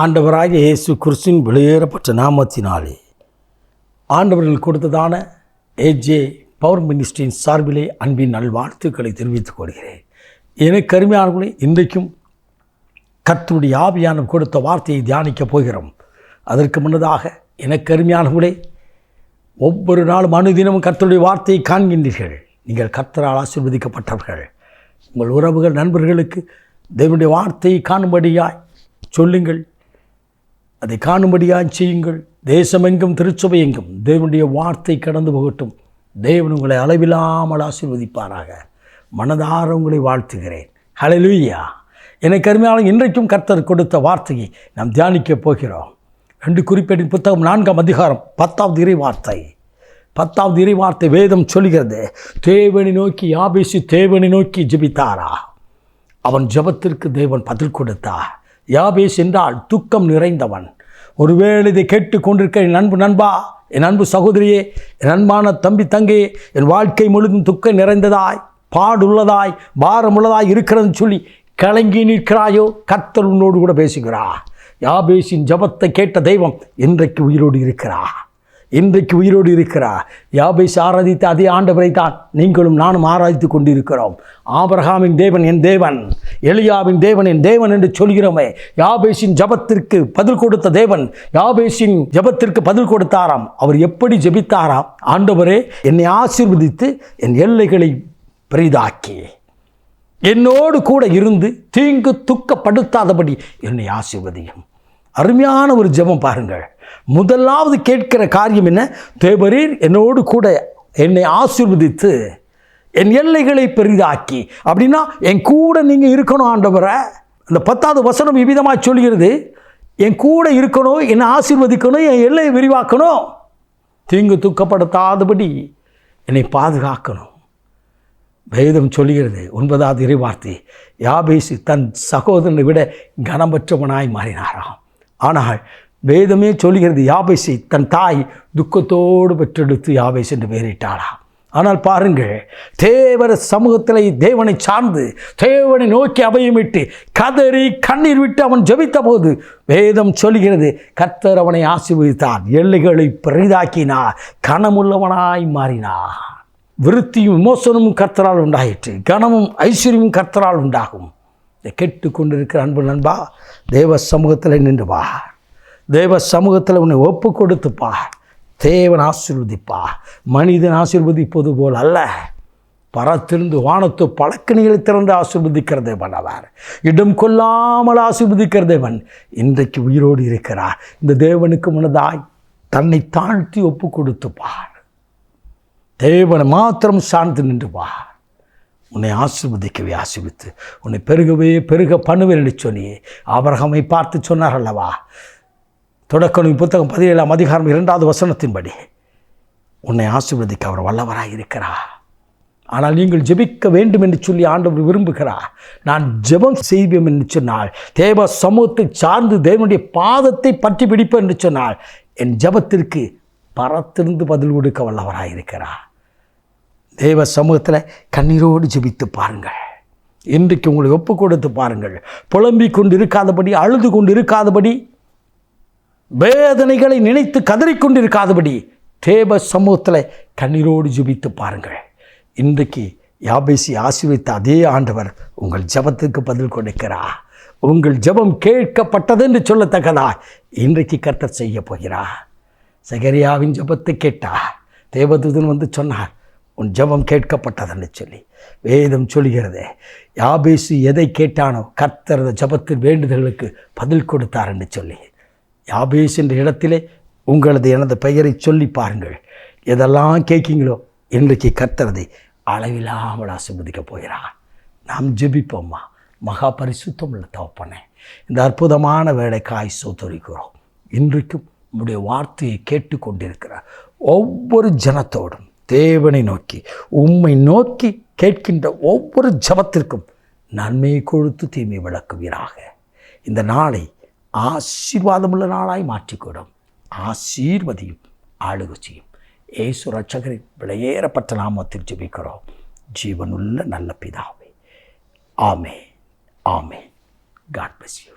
ஆண்டவராகிய இயேசு கிறிஸ்துவின் வெளியேறப்பட்ட நாமத்தினாலே. ஆண்டவர்கள் கொடுத்ததான ஏஜே பவர் மினிஸ்டரின் சார்பிலே அன்பின் நல்வாழ்த்துக்களை தெரிவித்துக் கொள்கிறேன். எனக்கு கருமையானவர்களே இன்றைக்கும் கர்த்தருடைய ஆவியான கொடுத்த வார்த்தையை தியானிக்கப் போகிறோம். அதற்கு முன்னதாக எனக்கு அருமையானவர்களே ஒவ்வொரு நாளும் அனுதினமும் கர்த்தருடைய வார்த்தையை காண்கின்றீர்கள். நீங்கள் கர்த்தரால் ஆசிர்வதிக்கப்பட்டவர்கள். உங்கள் உறவுகள் நண்பர்களுக்கு தேவனுடைய வார்த்தையை காணும்படியாய் சொல்லுங்கள். அதை காணும்படியாய் செய்யுங்கள். தேசமெங்கும் திருச்சபை எங்கும் தேவனுடைய வார்த்தை கடந்து போகட்டும். தேவன் உங்களை அளவில்லாமல் ஆசீர்வதிப்பாராக. மனதார உங்களை வாழ்த்துகிறேன். ஹalleluya எனக்கு அருமையான இன்றைக்கும் கர்த்தர் கொடுத்த வார்த்தையை நாம் தியானிக்கப் போகிறோம். ரெண்டு குறிப்பேட்டின் புத்தகம் நான்காம் அதிகாரம் பத்தாவது இறை வார்த்தை பத்தாவது இறை வார்த்தை வேதம் சொல்கிறது தேவனை நோக்கி யாபேசி தேவனை நோக்கி ஜெபித்தாரா? அவன் ஜெபத்திற்கு தேவன் பதில் கொடுத்தார். யாபேஸ் என்றால் துக்கம் நிறைந்தவன். ஒருவேளை இதை கேட்டு கொண்டிருக்க என் அன்பு நண்பா என் அன்பு சகோதரியே என் அன்பான தம்பி தங்கையே என் வாழ்க்கை முழுதும் துக்கம் நிறைந்ததாய் பாடுள்ளதாய் பாரமுள்ளதாய் இருக்கிறதுன்னு சொல்லி கலங்கி நிற்கிறாயோ கர்த்தர் உன்னோடு கூட பேசுகிறா யாபேசின் ஜபத்தை கேட்ட தெய்வம் இன்றைக்கு உயிரோடு இருக்கிறா இன்றைக்கு உயிரோடு இருக்கிறார். யாபேஸ் ஆராதித்த அதே ஆண்டவரை தான் நீங்களும் நானும் ஆராதித்து கொண்டிருக்கிறோம். ஆபிரகாமின் தேவன் என் தேவன் எளியாவின் தேவன் என் தேவன் என்று சொல்கிறோமே. யாபேசின் ஜபத்திற்கு பதில் கொடுத்த தேவன் யாபேசின் ஜபத்திற்கு பதில் கொடுத்தாராம். அவர் எப்படி ஜெபித்தாராம்? ஆண்டவரே என்னை ஆசீர்வதித்து என் எல்லைகளை பெரிதாக்கி. என்னோடு கூட இருந்து தீங்கு துக்கப்படுத்தாதபடி என்னை ஆசீர்வதியும். அருமையான ஒரு ஜெபம் பாருங்கள். முதலாவது கேட்கிற காரியம் என்ன? தேவரீர் என்னோடு கூட என்னை ஆசீர்வதித்து என் எல்லைகளை பெரிதாக்கி. அப்படின்னா என் கூட நீங்கள் இருக்கணும் ஆண்டவரை. அந்த பத்தாவது வசனம் இவ்விதமாக சொல்கிறது என் கூட இருக்கணும் என்னை ஆசீர்வதிக்கணும் என் எல்லையை விரிவாக்கணும். தீங்கு துக்கப்படுத்தாதபடி என்னை பாதுகாக்கணும். வேதம் சொல்லுகிறது ஒன்பதாவது இறைவார்த்தை யாபேசி தன் சகோதரனை விட கனமற்றவனாய் மாறினாராம். ஆனால் வேதமே சொல்கிறது யாபேசை தன் தாய் துக்கத்தோடு பெற்றெடுத்து யாபேஸ் என்று பெயரிட்டாளாம் ஆனால் பாருங்கள் தேவர சமூகத்தில் தேவனை சார்ந்து தேவனை நோக்கி அபயமிட்டு கதறி கண்ணீர் விட்டு அவன் ஜபித்த போது வேதம் சொல்கிறது கர்த்தர் அவனை ஆசீர்வதித்தார் எல்லைகளை பெரிதாக்கினார் கனமுள்ளவனாய் மாறினார் விருத்தியும் விமோசனமும் கர்த்தரால் உண்டாயிற்று கனமும் ஐஸ்வர்யமும் கர்த்தரால் உண்டாகும். இதை கேட்டு கொண்டிருக்கிற அன்பு நண்பா தேவ சமூகத்தில் நின்று வா. தேவ சமூகத்தில் உன்னை ஒப்பு கொடுத்து தேவன் ஆசீர்வதிப்பா. மனிதன் ஆசீர்வதிப்பது போல் அல்ல. பரத்திருந்து வானத்து பழக்கணிகளை திறந்து ஆசிர்வதிக்கிற தேவன் அவர். இடம் கொள்ளாமல் ஆசீர்வதிக்கிற தேவன் இன்றைக்கு உயிரோடு இருக்கிறார். இந்த தேவனுக்கு முன்னதாய் தன்னை தாழ்த்தி ஒப்பு கொடுத்துப்பார் தேவனை மாத்திரம் சார்ந்து நின்றுவார் உன்னை ஆசீர்வதிக்கவே ஆசீர்வித்து. உன்னை பெருகவே பெருக பண்ணுவேன் என்று சொன்னியே ஆபரகமை பார்த்து சொன்னார் அல்லவா? தொடக்கணும் புத்தகம் பதினேழாம் அதிகாரம் இரண்டாவது வசனத்தின்படி உன்னை ஆசிர்வதிக்க அவர் வல்லவராக இருக்கிறார். ஆனால் நீங்கள் ஜெபிக்க வேண்டும் என்று சொல்லி ஆண்டவர் விரும்புகிறார். நான் ஜெபம் செய்வேன் என்று சொன்னால் தேவ சமூகத்தை சார்ந்து தேவனுடைய பாதத்தை பற்றி பிடிப்பேன் என்று சொன்னால் என் ஜெபத்திற்கு பரத்திருந்து பதில் கொடுக்க வல்லவராக இருக்கிறார். தேவ சமூகத்தில் கண்ணீரோடு ஜெபித்து பாருங்கள். இன்றைக்கு உங்களை ஒப்பு கொடுத்து பாருங்கள். புலம்பிக் கொண்டு இருக்காதபடி அழுது கொண்டு இருக்காதபடி வேதனைகளை நினைத்து கதறிக்கொண்டு இருக்காதபடி தேவ சமூகத்தில் கண்ணீரோடு ஜெபித்து பாருங்கள். இன்றைக்கு யாபேசி ஆசீர்வித்த அதே ஆண்டவர் உங்கள் ஜெபத்துக்கு பதில் கொடுக்கிறார். உங்கள் ஜெபம் கேட்கப்பட்டது என்று சொல்லத்தக்கதா இன்றைக்கு கர்த்தர் செய்ய போகிறார். சகரியாவின் ஜெபத்தை கேட்டா தேவதூதன் வந்து சொன்னார் உன் ஜெபம் கேட்கப்பட்டதுன்னு சொல்லி வேதம் சொல்கிறதே யாபேசு எதை கேட்டானோ கர்த்தரத ஜபத்தின் வேண்டுதல்களுக்கு பதில் கொடுத்தாருன்னு சொல்லி யாபேஸ் என்ற இடத்திலே உங்களது எனது பெயரை சொல்லி பாருங்கள். எதெல்லாம் கேட்கீங்களோ இன்றைக்கு கர்த்தரதை அளவில்லாமல் ஆசிர்வதிக்கப் போகிறார். நாம் ஜெபிப்போம்மா. மகா பரிசுத்தம் உள்ள தவப்பனே இந்த அற்புதமான வேலைக்காய் சோத்தரிக்கிறோம். இன்றைக்கும் உங்களுடைய வார்த்தையை கேட்டுக்கொண்டிருக்கிற ஒவ்வொரு ஜனத்தோடும் தேவனை நோக்கி உம்மை நோக்கி கேட்கின்ற ஒவ்வொரு ஜபத்திற்கும் நன்மை கொழுத்து தீமை விளக்குவீராக. இந்த நாளை ஆசீர்வாதமுள்ள நாளாய் மாற்றிக்கூடும். ஆசீர்வதியும் ஆளுகை செய்யும். ஏசு ரட்சகரின் விலையேறப்பட்ட நாமத்தில் ஜெபிக்கிறோம். ஜீவனுள்ள நல்ல பிதாவே. ஆமே ஆமே காட் பிளஸ் யூ